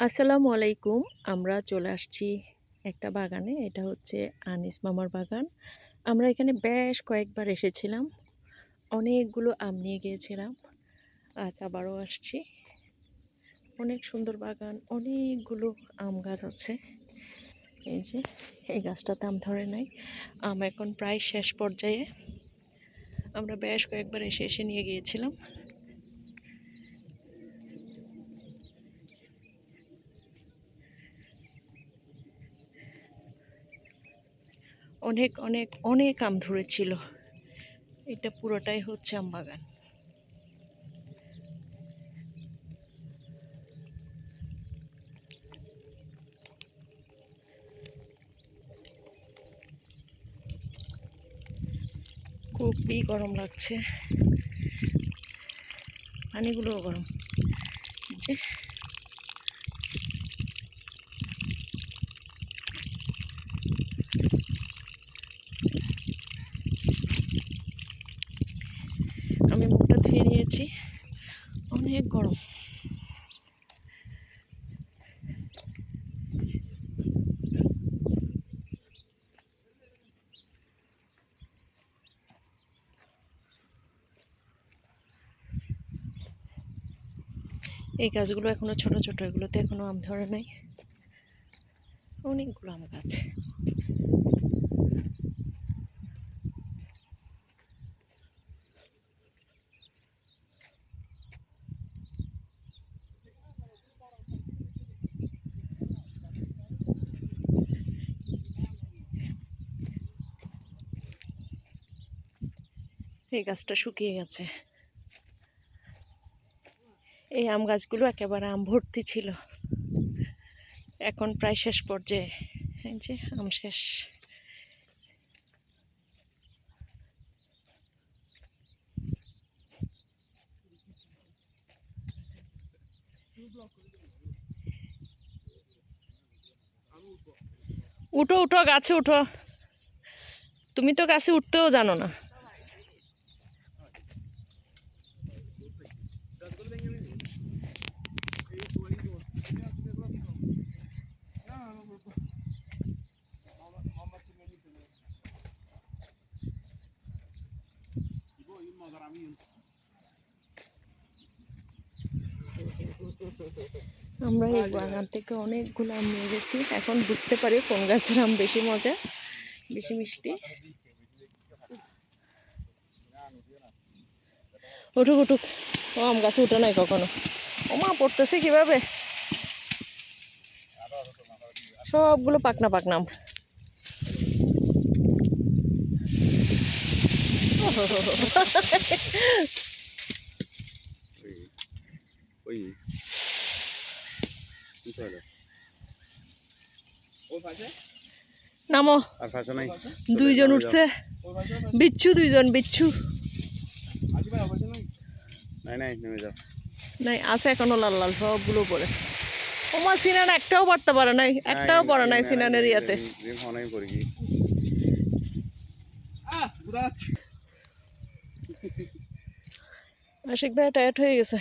আসসালামু আলাইকুম। আমরা চলে আসছি একটা বাগানে। এটা হচ্ছে আনিস মামার বাগান। আমরা এখানে বেশ কয়েকবার এসেছিলাম। অনেকগুলো আম নিয়ে গিয়েছিলাম। আজ আবারও আসছি। অনেক সুন্দর বাগান, অনেকগুলো আম গাছ আছে। এই যে, এই গাছটাতে আম ধরে নাই। আম এখন প্রায় শেষ পর্যায়ে। আমরা বেশ কয়েকবার এসে এসে নিয়ে গিয়েছিলাম। অনেক অনেক অনেক আম ধরেছিল। এটা পুরোটাই হচ্ছে আম বাগান। খুবই গরম লাগছে। পানিগুলোও গরম। যে আমি মুখটা ধুয়ে নিয়েছি অনেক গরম এই গাছগুলো এখনও ছোট ছোট এগুলোতে এখনও আম ধরে নাই। অনেকগুলো আম গাছ। এই গাছটা শুকিয়ে গেছে। এই আম গাছগুলো একেবারে আম ভর্তি ছিল। এখন প্রায় শেষ পর্যায়ে। আম শেষ। উঠো উঠো, গাছে উঠো। তুমি তো গাছে উঠতেও জানো না। আমরা এই বাগান থেকে অনেকগুলো আম নিয়ে গেছি। এখন বুঝতে পারি কোন গাছের আম বেশি মজা, বেশি মিষ্টি। উঠুক উঠুক। ও, আম গাছে উঠে নাই কখনো। ও মা, পড়তেছে কীভাবে? সবগুলো পাকনা পাকনা নামো। দুইজন উঠছে। বিচ্ছু দুইজন, বিচ্ছু। নাই, আছে এখনও লাল লাল, সবগুলো পরে। ওমা, সিনান একটাও পারতে পারে নাই, একটাও পড়ে নাই সিনানের ইয়াতে কি আশিক ভাই টায়ার্ড হয়ে গেছে।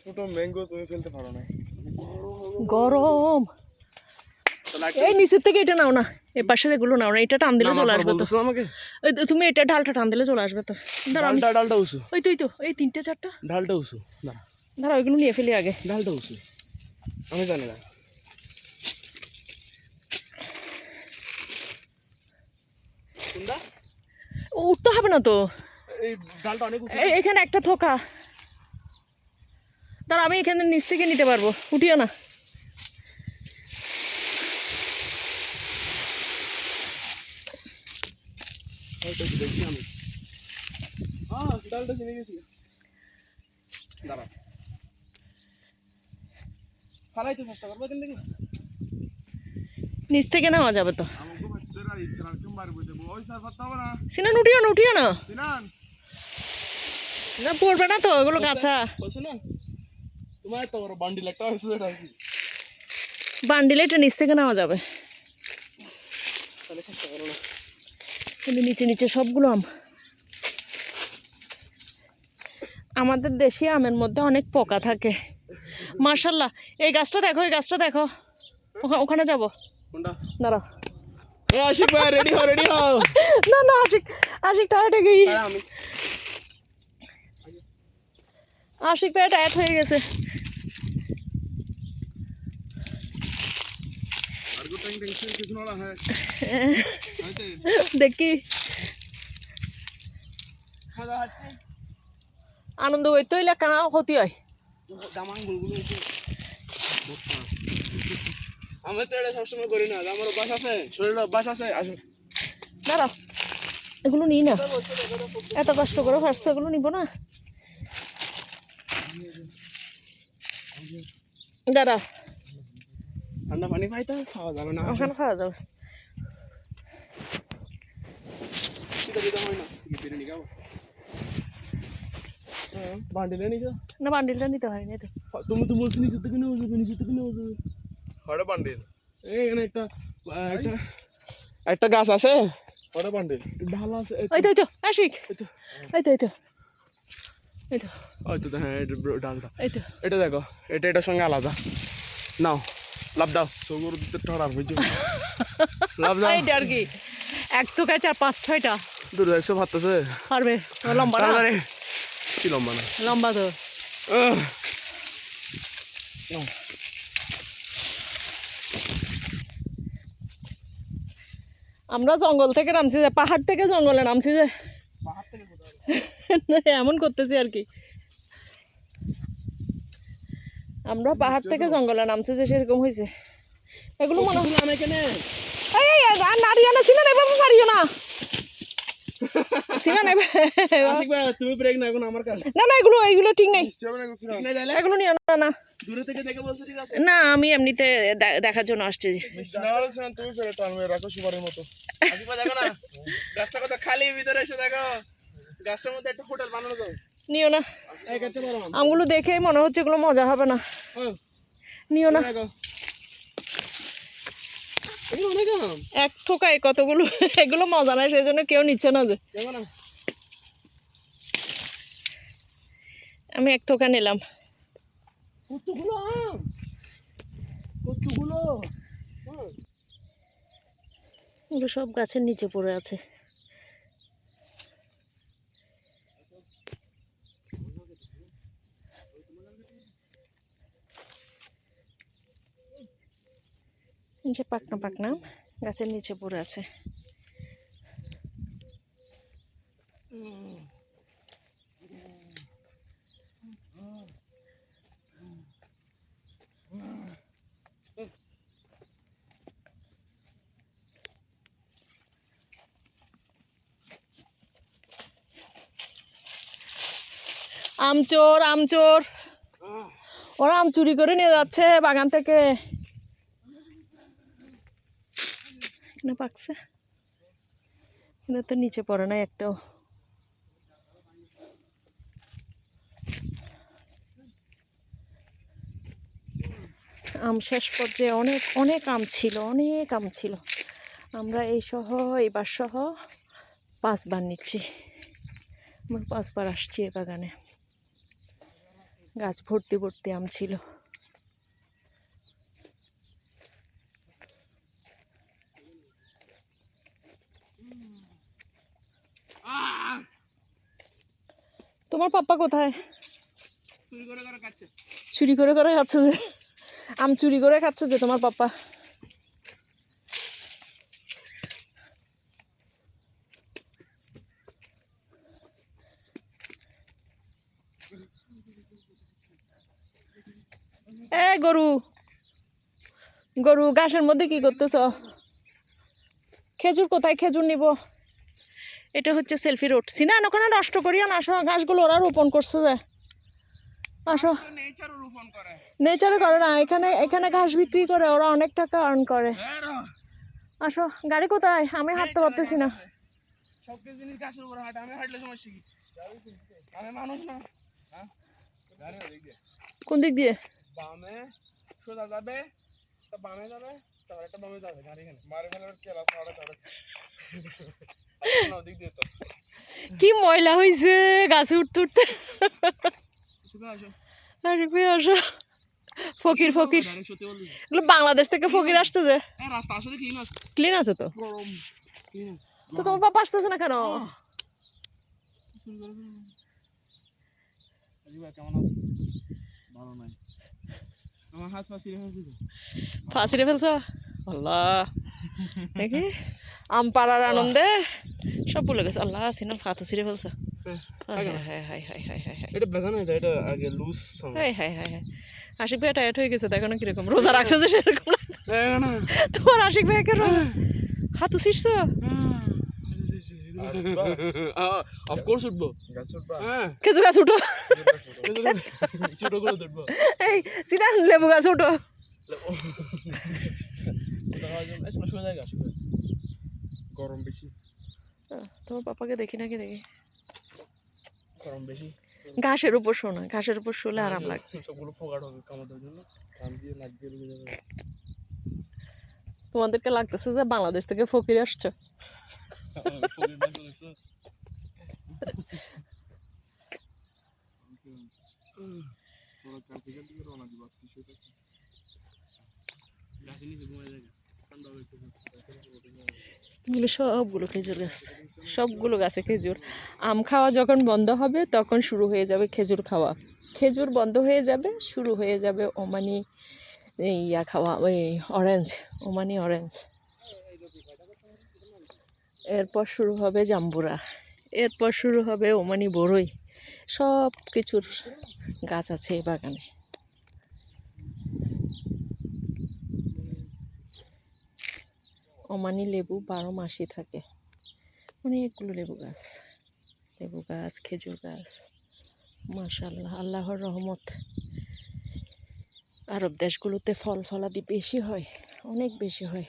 ছোট ম্যাঙ্গো তুমি ফেলতে পারো না। গরম। এই নিচের থেকে এটা নাও না এগুলো নাও না এটা টান দিলে চলে আসবে তো। আমাকে। এই তুমি এটা ঢালটা টান দিলে চলে আসবে তো। ডালটা ডালটা উসু। ওই তো ওই তো এই তিনটে চারটা। ডালটা উসু দাঁড়া। দাঁড়া ওইগুলো নিয়ে ফেলি আগে। ডালটা উসু আমি জানি না। ও, উঠতে হবে না তো। এখানে একটা থোকা। দাঁড়া আমি এখানে নিচ থেকে নিতে পারব। উঠিও না। দেখছি আমি। ডালটা চিনে গেছি। দাঁড়া। ফালাইতে চেষ্টা করব কিন্তু নিচ থেকে নেওয়া যাবে তো। না। সিনান উঠিও না উঠিও না। না পড়বে না তো ওগুলো কাঁচা। বলছো তোমার তো বান্ডিল একটা হয়েছে আর কি? বান্ডিলে এটা নিচ থেকে নেওয়া যাবে। নিচে নিচে সবগুলো আম। আমাদের দেশি আমের মধ্যে অনেক পোকা থাকে। মার্শাল্লাহ এই গাছটা দেখো এই গাছটা দেখো। ওখা- ওখানে যাব। দাঁড়াও। আশিক ভাই রেডি হও রেডি হও। না না আশিক আশিক টায়ার্ড হয়ে গেই আমি। আশিক ভাই টায়ার্ড গেছে। দেখি। আনন্দ হইতে হইলে কেন ক্ষতি হয়? দামান গুলগুলো হচ্ছে আমি তো এটা সবসময় করি না আমার অভ্যাস আছে শরীরের অভ্যাস আছে আসো। দাঁড়াও এগুলো নিই না। এত কষ্ট করে ফার্স্ট এগুলো নিব না। দাঁড়াও। ঠান্ডা পানি পাইতে খাওয়া যাবে না। ওখানে খাওয়া যাবে। সেটা দিতে হয় না। খাব নিছো? না বান্ডিলটা নিতে হয়নি তো তুমি তো বলছো নিচে থেকে নেওয়া যাবে নিচে থেকে নেওয়া যাবে। কটা বান্ডিল। এখানে একটা একটা একটা গাছ আছে? কটা বান্ডিল। ভালো আছে এই তো ওই তো আশিক এই তো। এই তো এই তো। ওই তো হ্যাঁ এটা ব্র- ডালটা এই তো। এটা দেখো এটা এটার সঙ্গে আলাদা। নাও লাভ দাও। সগুর দিতে বুঝছ? লাভ দাও। এইটা আর কি? এক তো চার পাঁচ ছয়টা। দূর একশো পারবে লম্বা কি লম্বা না? লম্বা তো। আমরা জঙ্গল থেকে নামছি যে পাহাড় থেকে জঙ্গলে নামছি যে। এমন করতেছি আর কি। আমরা পাহাড় থেকে জঙ্গলে নামছি যে সেরকম হয়েছে। এগুলো মনে হয় আমি এখানে এই আর নাড়িও না ছিলেন এভাবে মারিও না। ছিলেন আশিক ভাই তুমি ব্রেক না এখন আমার কাছে। না না এগুলো এইগুলো ঠিক নেই। এগুলো নিও না না। দূরে থেকে দেখে বলছো ঠিক আছে? না আমি এমনিতে দেখার জন্য আসছি। মিষ্টি না হলে শোনেন তুমি ফেলে টানবে রাখো সুপারের মতো। আশিক ভাই দেখো না। রাস্তা কথা খালি ভিতরে এসে দেখো। গাছটার মধ্যে একটা হোটেল বানানো যাবে। নিও না। আমগুলো দেখেই মনে হচ্ছে এগুলো মজা হবে না। ও, নিও না দেখো এগুলো অনেক আম এক ঠোকায় কতগুলো? এগুলো মজা নাই সেই জন্য কেউ নিচ্ছে না যে। আমি এক ঠোকা নিলাম। এগুলো সব গাছের নিচে পড়ে আছে। নিচে পাকনা পাকনা। গাছের নিচে পড়ে আছে। আমচোর আমচোর। ওরা আম চুরি করে নিয়ে যাচ্ছে বাগান থেকে। এখানে পাকছে? এটা তো নিচে পড়ে না, একটাও। আম শেষ পর্যায়ে অনেক অনেক আম ছিল, অনেক আম ছিল। আমরা এই সহ এইবার সহ পাঁচবার নিচ্ছি। আমরা পাঁচবার আসছি এ বাগানে। গাছ ভর্তি ভর্তি আম ছিল। তোমার পাপ্পা কোথায়? চুরি করে করে চুরি করে করে খাচ্ছে যে। আম চুরি করে খাচ্ছে যে তোমার পাপ্পা। এ গরু। গরু ঘাসের মধ্যে কি করতেছ? খেজুর কোথায়? খেজুর নিব। এটা হচ্ছে সেলফি রোড সিনান ওখানে নষ্ট করিও না আসো ঘাসগুলো ওরা রোপণ করছে যে। আসো। নেচার করে নেচারে করে না এখানে এখানে ঘাস বিক্রি করে ওরা অনেক টাকা আর্ন করে। আসো গাড়ি কোথায়? আমি হাঁটতে পারতেছি না। হ্যাঁ? কোন দিক দিয়ে? বামে সোজা যাবে বামে যাবে। একটা দমে যাবে গাড়ি এখানে। মারে ফেলার কেলা সাড়ে তাড়ে দিক দিয়ে তো কি ময়লা হয়েছে গাছে উঠতে উঠতে? আরে বে আসো। ফকির ফকির। এগুলো বাংলাদেশ থেকে ফকির আসছে যে। রাস্তা আসলে ক্লিন আছে। ক্লিন আছে তো? তো তোমার পাপা আসতেছে না কেন? কেমন ভালো নাই। আমার হাত পা ছিঁড়ে ফেলছি ফেলছো? আল্লাহ। দেখি। আম পাড়ার আনন্দে সব ভুলে গেছে। আল্লাহ সিনাম ফাতো ছিঁড়ে ফেলছো। আশিক ভাই টায়ার্ড হয়ে গেছে দেখো না কীরকম। রোজা রাখছে যে সেরকম তোমার আশিক ভাইকে হাতু ছিঁড়ছো? অফ কোর্স উঠবো। গাছ হ্যাঁ। খেজুর গাছ উঠো। ছোট করে উঠবো। এই সিনা লেবু গাছ উঠো। গরম বেশি। তোমার পাপাকে দেখি নাকি দেখি। গরম বেশি? ঘাসের উপর শোনা ঘাসের উপর শুলে আরাম লাগবে সবগুলো ফোকাট হবে কামানোর জন্য। কান দিয়ে নাক দিয়ে যাবে। তোমাদেরকে লাগতেছে যে বাংলাদেশ থেকে ফকির আসছো। এগুলো সবগুলো খেজুর গাছ। সবগুলো গাছে খেজুর। আম খাওয়া যখন বন্ধ হবে, তখন শুরু হয়ে যাবে খেজুর খাওয়া। খেজুর বন্ধ হয়ে যাবে, শুরু হয়ে যাবে ওমানি ইয়া খাওয়া, ওই অরেঞ্জ ওমানি অরেঞ্জ এরপর শুরু হবে জাম্বুরা, এরপর শুরু হবে ওমানি বড়ই সব কিছুর গাছ আছে এই বাগানে। ওমানি লেবু বারো মাসই থাকে, অনেকগুলো লেবু গাছ লেবু গাছ, খেজুর গাছ মাশাল্লাহ আল্লাহর রহমত। আরব দেশগুলোতে ফল ফলাদি বেশি হয়, অনেক বেশি হয়।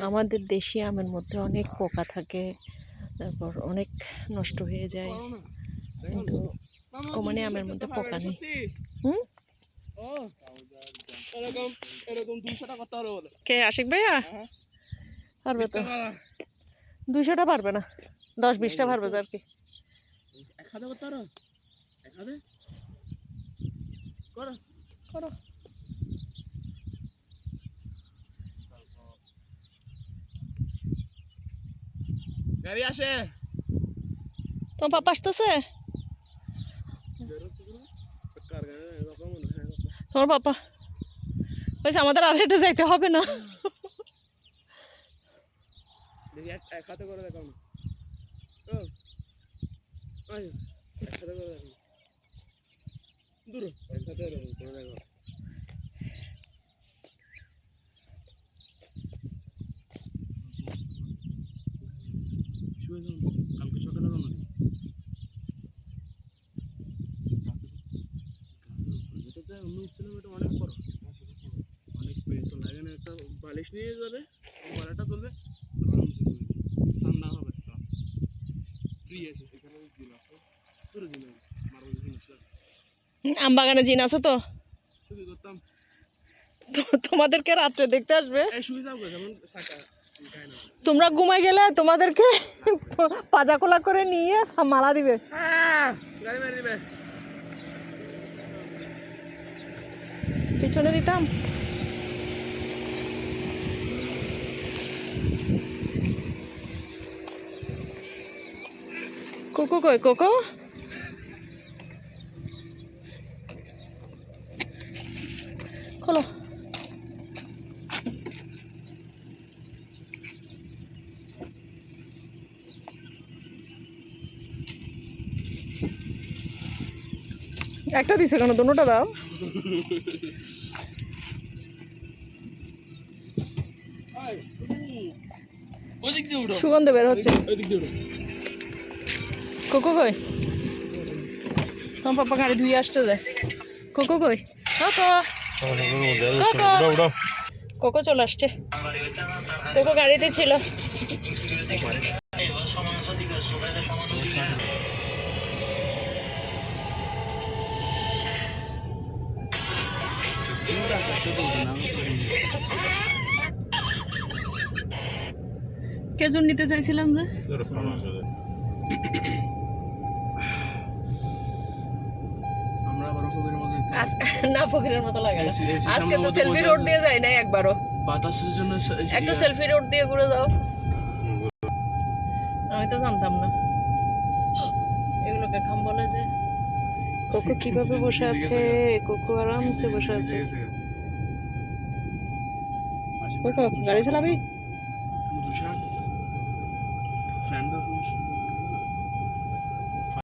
আমাদের দেশি আমের মধ্যে অনেক পোকা থাকে তারপর অনেক নষ্ট হয়ে যায়। কিন্তু ওমানি আমের মধ্যে পোকা নেই। হুম? কে আশিক ভাইয়া? হ্যাঁ। পারবে তো? দুইশোটা পারবে না। দশ বিশটা পারবে তো আর কি। করো করো। গাড়ি আসে। তোমার পাপা আসতেছে? তোমার পাপা। বলছে আমাদের আর হেঁটে যাইতে হবে না। দেখি এক এক করে দেখাও না। ও এক হাতে করে দেখাও। দূর হ, এক করে দেখাও। কালকে সকালে রওনা এটাতে উঠছিলাম, এটা অনেক বড়। অনেক স্পেস লাগে না একটা বালিশ নিয়ে যাবে বালাটা তুলবে আরামসে ঘুরবে। ঠান্ডা হবে ফ্রি আছে এখানে দিন আছে। পুরো দিন আছে মারবো জিনিস আম বাগানে জিন আছে তো? করতাম তো- তোমাদেরকে রাত্রে দেখতে আসবে? শুয়ে গো যেমন তোমরা ঘুমাই গেলে তোমাদেরকে পাজা খোলা করে নিয়ে মালা দিবে। দিবে। পিছনে দিতাম। কোকো কই কোকো? খোলো। একটা দিছে কেন? দুটোটা দাও। সুগন্ধ বের হচ্ছে। কোকো কই? তোমার পাপা গাড়ি ধুয়ে আসছে যে। কোকো কই? কোকো চলে আসছে। কোকো গাড়িতে ছিল। কেজন নিতে চাইছিলাম যে? আমরা আবার ফকিরের মধ্যে আজ- না ফকিরের মতো লাগে না। এসি- এসি আজকে তো সেলফি রোড দিয়ে যাই না একবারও। বাতাসের জন্য সে- সেলফি রোড দিয়ে ঘুরে যাও। আমি তো জানতাম না। এগুলোকে খাম বলে যে। কোকো কীভাবে বসে আছে কোকো আরামসে বসে আছে। কোকো গাড়ি চালাবি?